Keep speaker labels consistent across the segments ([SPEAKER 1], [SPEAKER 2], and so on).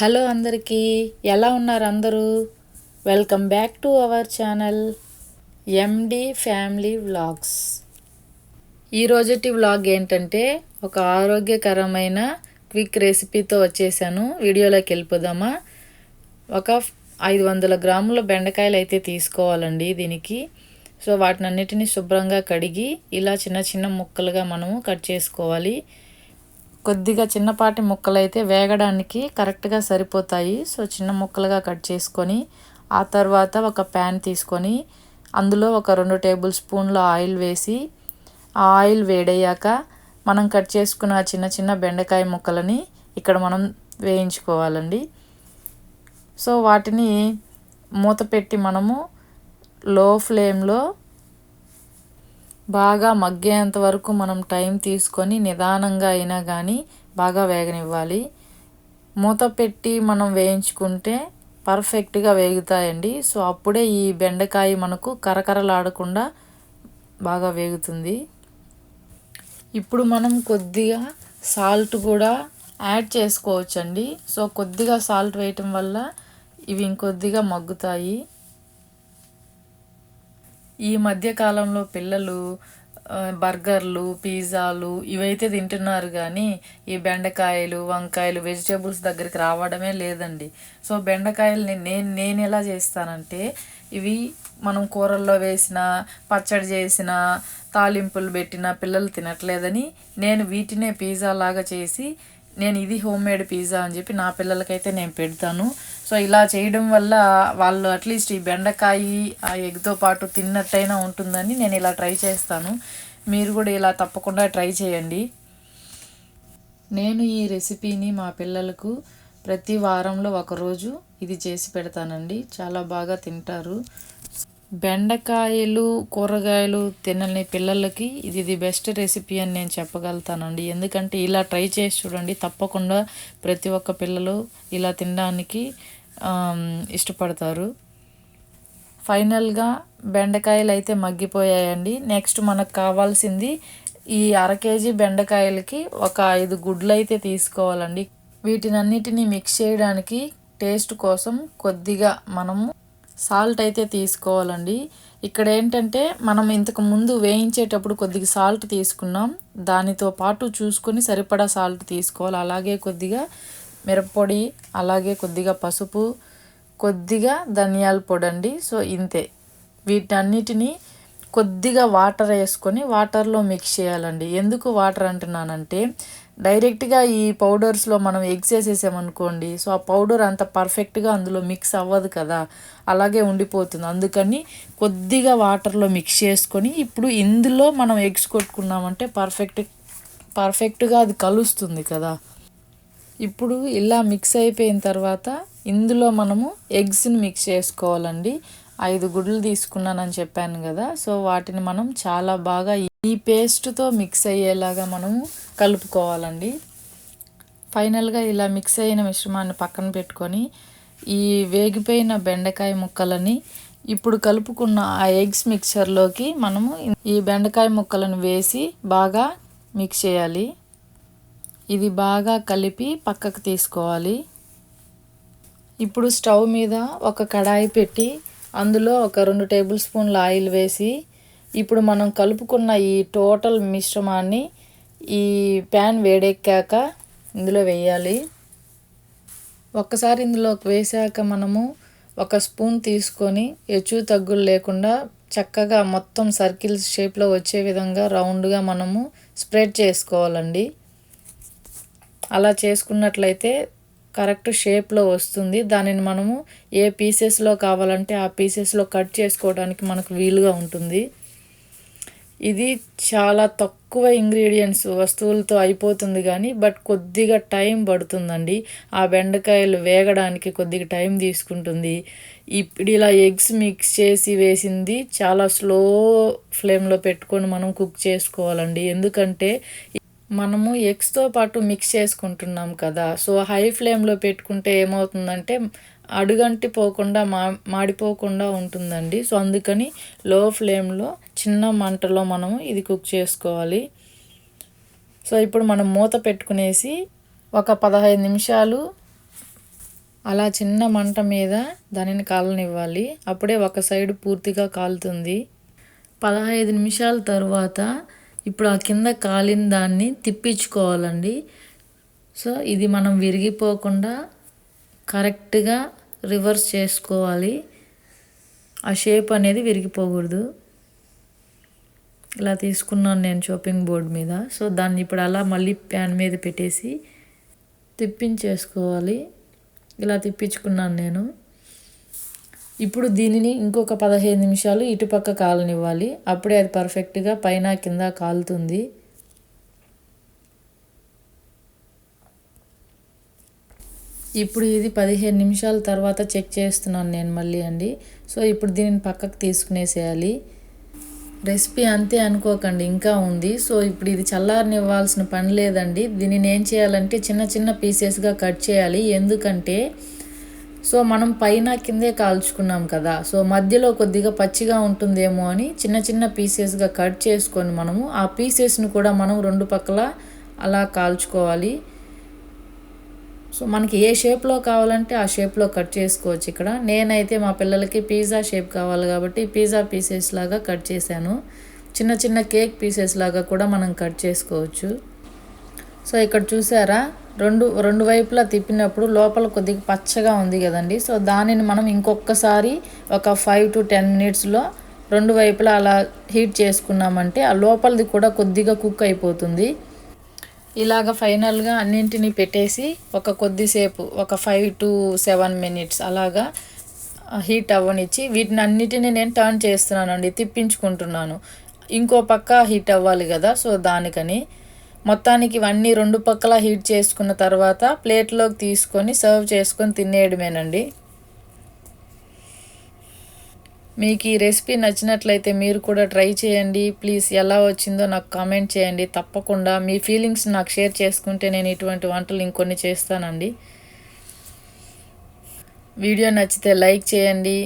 [SPEAKER 1] Hello అందరికీ ఎలా ఉన్నారు అందరూ? Welcome back to our channel MD family vlogs ఈరోజటి vlog ఏంటంటే ఒక ఆరోగ్యకరమైన క్విక్ రెసిపీతో వచ్చేసాను. వీడియోలోకి వెళ్ళిపోదామా? ఒక ఐదు వందల గ్రాముల బెండకాయలు అయితే తీసుకోవాలండి దీనికి. సో వాటిని అన్నిటిని శుభ్రంగా కడిగి ఇలా చిన్న చిన్న ముక్కలుగా మనము కట్ చేసుకోవాలి. కొద్దిగా చిన్నపాటి ముక్కలైతే వేగడానికి కరెక్ట్గా సరిపోతాయి. సో చిన్న ముక్కలుగా కట్ చేసుకొని ఆ తర్వాత ఒక ప్యాన్ తీసుకొని అందులో ఒక రెండు టేబుల్ స్పూన్ల ఆయిల్ వేసి ఆ ఆయిల్ వేడయ్యాక మనం కట్ చేసుకున్న చిన్న చిన్న బెండకాయ ముక్కలని ఇక్కడ మనం వేయించుకోవాలండి. సో వాటిని మూత పెట్టి మనము లో ఫ్లేమ్లో బాగా మగ్గేంత వరకు మనం టైం తీసుకొని నిదానంగా అయినా కానీ బాగా వేగనివ్వాలి. మూత పెట్టి మనం వేయించుకుంటే పర్ఫెక్ట్గా వేగుతాయండి. సో అప్పుడే ఈ బెండకాయ మనకు కరకరలాడకుండా బాగా వేగుతుంది. ఇప్పుడు మనం కొద్దిగా సాల్ట్ కూడా యాడ్ చేసుకోవచ్చండి. సో కొద్దిగా సాల్ట్ వేయటం వల్ల ఇవి ఇంకొద్దిగా మగ్గుతాయి. ఈ మధ్యకాలంలో పిల్లలు బర్గర్లు పిజ్జాలు ఇవైతే తింటున్నారు కానీ ఈ బెండకాయలు వంకాయలు వెజిటేబుల్స్ దగ్గరికి రావడమే లేదండి. సో బెండకాయలని నేను నేను ఎలా చేస్తానంటే ఇవి మనం కూరల్లో వేసిన పచ్చడి చేసిన తాలింపులు పెట్టిన పిల్లలు తినట్లేదని నేను వీటినే పిజ్జా లాగా చేసి నేను ఇది హోమ్ మేడ్ పిజ్జా అని చెప్పి నా పిల్లలకైతే నేను పెడతాను. సో ఇలా చేయడం వల్ల వాళ్ళు అట్లీస్ట్ ఈ బెండకాయ ఆ ఎగ్తో పాటు తిన్నట్టయినా ఉంటుందని నేను ఇలా ట్రై చేస్తాను. మీరు కూడా ఇలా తప్పకుండా ట్రై చేయండి. నేను ఈ రెసిపీని మా పిల్లలకు ప్రతి వారంలో ఒకరోజు ఇది చేసి పెడతానండి. చాలా బాగా తింటారు. బెండకాయలు కూరగాయలు తినని పిల్లలకి ఇది ది బెస్ట్ రెసిపీ అని నేను చెప్పగలుగుతానండి. ఎందుకంటే ఇలా ట్రై చేసి చూడండి తప్పకుండా ప్రతి ఒక్క పిల్లలు ఇలా తినడానికి ఇష్టపడతారు. ఫైనల్గా బెండకాయలు అయితే మగ్గిపోయాయండి. నెక్స్ట్ మనకు కావాల్సింది ఈ అర కేజీ బెండకాయలకి ఒక ఐదు గుడ్లు అయితే తీసుకోవాలండి. వీటినన్నిటిని మిక్స్ చేయడానికి టేస్ట్ కోసం కొద్దిగా మనము సాల్ట్ అయితే తీసుకోవాలండి. ఇక్కడ ఏంటంటే మనం ఇంతకు ముందు వేయించేటప్పుడు కొద్దిగా సాల్ట్ తీసుకున్నాం. దానితో పాటు చూసుకొని సరిపడా సాల్ట్ తీసుకోవాలి. అలాగే కొద్దిగా మిరప్పొడి అలాగే కొద్దిగా పసుపు కొద్దిగా ధనియాల పొడి అండి సో ఇంతే. వీటన్నిటిని కొద్దిగా వాటర్ వేసుకొని వాటర్లో మిక్స్ చేయాలండి. ఎందుకు వాటర్ అంటున్నానంటే డైరెక్ట్గా ఈ పౌడర్స్లో మనం ఎగ్స్ వేసేసామనుకోండి సో ఆ పౌడర్ అంత పర్ఫెక్ట్గా అందులో మిక్స్ అవ్వదు కదా. అలాగే ఉండిపోతుంది. అందుకని కొద్దిగా వాటర్లో మిక్స్ చేసుకొని ఇప్పుడు ఇందులో మనం ఎగ్స్ కొట్టుకున్నామంటే పర్ఫెక్ట్ పర్ఫెక్ట్గా అది కలుస్తుంది కదా. ఇప్పుడు ఇలా మిక్స్ అయిపోయిన తర్వాత ఇందులో మనము ఎగ్స్ని మిక్స్ చేసుకోవాలండి. ఐదు గుడ్లు తీసుకున్నానని చెప్పాను కదా సో వాటిని మనం చాలా బాగా ఈ పేస్ట్తో మిక్స్ అయ్యేలాగా మనము కలుపుకోవాలండి. ఫైనల్గా ఇలా మిక్స్ అయిన మిశ్రమాన్ని పక్కన పెట్టుకొని ఈ వేగిపోయిన బెండకాయ ముక్కలని ఇప్పుడు కలుపుకున్న ఆ ఎగ్స్ మిక్చర్లోకి మనము ఈ బెండకాయ ముక్కలను వేసి బాగా మిక్స్ చేయాలి. ఇది బాగా కలిపి పక్కకు తీసుకోవాలి. ఇప్పుడు స్టవ్ మీద ఒక కడాయి పెట్టి అందులో ఒక రెండు టేబుల్ స్పూన్ల ఆయిల్ వేసి ఇప్పుడు మనం కలుపుకున్న ఈ టోటల్ మిశ్రమాన్ని ఈ ప్యాన్ వేడెక్కాక ఇందులో వేయాలి. ఒక్కసారి ఇందులో వేసాక మనము ఒక స్పూన్ తీసుకొని ఎచ్చు తగ్గులు లేకుండా చక్కగా మొత్తం సర్కిల్స్ షేప్లో వచ్చే విధంగా రౌండ్గా మనము స్ప్రెడ్ చేసుకోవాలండి. అలా చేసుకున్నట్లయితే కరెక్ట్ షేప్లో వస్తుంది. దానిని మనము ఏ పీసెస్లో కావాలంటే ఆ పీసెస్లో కట్ చేసుకోవడానికి మనకు వీలుగా ఉంటుంది. ఇది చాలా తక్కువ ఇంగ్రీడియంట్స్ వస్తువులతో అయిపోతుంది కానీ బట్ కొద్దిగా టైం పడుతుందండి. ఆ బెండకాయలు వేగడానికి కొద్దిగా టైం తీసుకుంటుంది. ఇప్పుడు ఇలా ఎగ్స్ మిక్స్ చేసి వేసింది చాలా స్లో ఫ్లేమ్లో పెట్టుకొని మనం కుక్ చేసుకోవాలండి. ఎందుకంటే మనము ఎగ్స్తో పాటు మిక్స్ చేసుకుంటున్నాం కదా. సో హై ఫ్లేమ్లో పెట్టుకుంటే ఏమవుతుందంటే అడుగంటి పోకుండా మా మాడిపోకుండా ఉంటుందండి. సో అందుకని లో ఫ్లేమ్లో చిన్న మంటలో మనము ఇది కుక్ చేసుకోవాలి. సో ఇప్పుడు మనం మూత పెట్టుకునేసి ఒక పదహైదు నిమిషాలు అలా చిన్న మంట మీద దానిని కాలనివ్వాలి. అప్పుడే ఒక సైడ్ పూర్తిగా కాలుతుంది. పదహైదు నిమిషాల తర్వాత ఇప్పుడు ఆ కింద కాలిన దాన్ని తిప్పించుకోవాలండి. సో ఇది మనం విరిగిపోకుండా కరెక్ట్గా రివర్స్ చేసుకోవాలి. ఆ షేప్ అనేది విరిగిపోకూడదు. ఇలా తీసుకున్నాను నేను షాపింగ్ బోర్డ్ మీద. సో దాన్ని ఇప్పుడు అలా మళ్ళీ ప్యాన్ మీద పెట్టేసి తిప్పించేసుకోవాలి. ఇలా తిప్పించుకున్నాను నేను. ఇప్పుడు దీనిని ఇంకొక పదహైదు నిమిషాలు ఇటుపక్క కాలనివ్వాలి. అప్పుడే అది పర్ఫెక్ట్గా పైన కింద కాలుతుంది. ఇప్పుడు ఇది పదిహేను నిమిషాల తర్వాత చెక్ చేస్తున్నాను నేను మళ్ళీ అండి. సో ఇప్పుడు దీనిని పక్కకు తీసుకునేసేయాలి. రెసిపీ అంతే అనుకోకండి ఇంకా ఉంది. సో ఇప్పుడు ఇది చల్లారనివ్వాల్సిన పని లేదండి. దీనిని ఏం చేయాలంటే చిన్న చిన్న పీసెస్గా కట్ చేయాలి. ఎందుకంటే సో మనం పైన కిందే కాల్చుకున్నాం కదా. సో మధ్యలో కొద్దిగా పచ్చిగా ఉంటుందేమో అని చిన్న చిన్న పీసెస్గా కట్ చేసుకొని మనము ఆ పీసెస్ని కూడా మనం రెండు పక్కల అలా కాల్చుకోవాలి. సో మనకి ఏ షేప్లో కావాలంటే ఆ షేప్లో కట్ చేసుకోవచ్చు ఇక్కడ. నేనైతే మా పిల్లలకి పిజ్జా షేప్ కావాలి కాబట్టి పిజ్జా పీసెస్ లాగా కట్ చేశాను. చిన్న చిన్న కేక్ పీసెస్ లాగా కూడా మనం కట్ చేసుకోవచ్చు. సో ఇక్కడ చూసారా? రెండు రెండు వైపులా తిప్పినప్పుడు లోపల కొద్దిగా పచ్చగా ఉంది కదండి. సో దానిని మనం ఇంకొకసారి ఒక ఫైవ్ టు టెన్ మినిట్స్లో రెండు వైపులా అలా హీట్ చేసుకున్నామంటే ఆ లోపలిది కూడా కొద్దిగా కుక్ అయిపోతుంది. ఇలాగ ఫైనల్గా అన్నింటినీ పెట్టేసి ఒక కొద్దిసేపు ఒక ఫైవ్ టు సెవెన్ మినిట్స్ అలాగా హీట్ అవ్వనిచ్చి వీటిని అన్నిటిని నేను టర్న్ చేస్తున్నానండి తిప్పించుకుంటున్నాను. ఇంకో పక్క హీట్ అవ్వాలి కదా సో దానికని మొత్తానికి ఇవన్నీ రెండు పక్కల హీట్ చేసుకున్న తర్వాత ప్లేట్లోకి తీసుకొని సర్వ్ చేసుకొని తినేయడమేనండి. మీకు ఈ రెసిపీ నచ్చినట్లయితే మీరు కూడా ట్రై చేయండి. ప్లీజ్ ఎలా వచ్చిందో నాకు కామెంట్ చేయండి. తప్పకుండా మీ ఫీలింగ్స్ నాకు షేర్ చేసుకుంటే నేను ఇటువంటి వంటలు ఇంకొన్ని చేస్తానండి. వీడియో నచ్చితే లైక్ చేయండి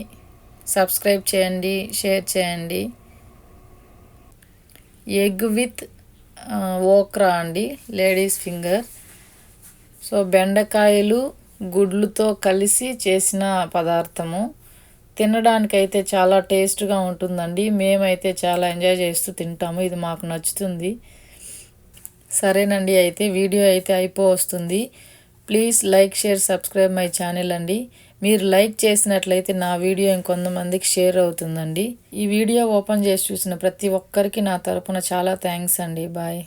[SPEAKER 1] సబ్స్క్రైబ్ చేయండి షేర్ చేయండి. ఎగ్ విత్ ఓక్రా అండి లేడీస్ ఫింగర్. సో బెండకాయలు గుడ్లుతో కలిసి చేసిన పదార్థము. తినడానికైతే చాలా టేస్ట్గా ఉంటుందండి. మేమైతే చాలా ఎంజాయ్ చేస్తూ తింటాము. ఇది మాకు నచ్చుతుంది. సరేనండి అయితే వీడియో అయితే అయిపో వస్తుంది please like share subscribe my channel అండి. మీరు లైక్ చేసినట్లయితే నా వీడియో ఇంకొంతమందికి షేర్ అవుతుందండి. ఈ వీడియో ఓపెన్ చేసి చూసిన ప్రతి ఒక్కరికి నా తరపున చాలా థ్యాంక్స్ అండి. బాయ్.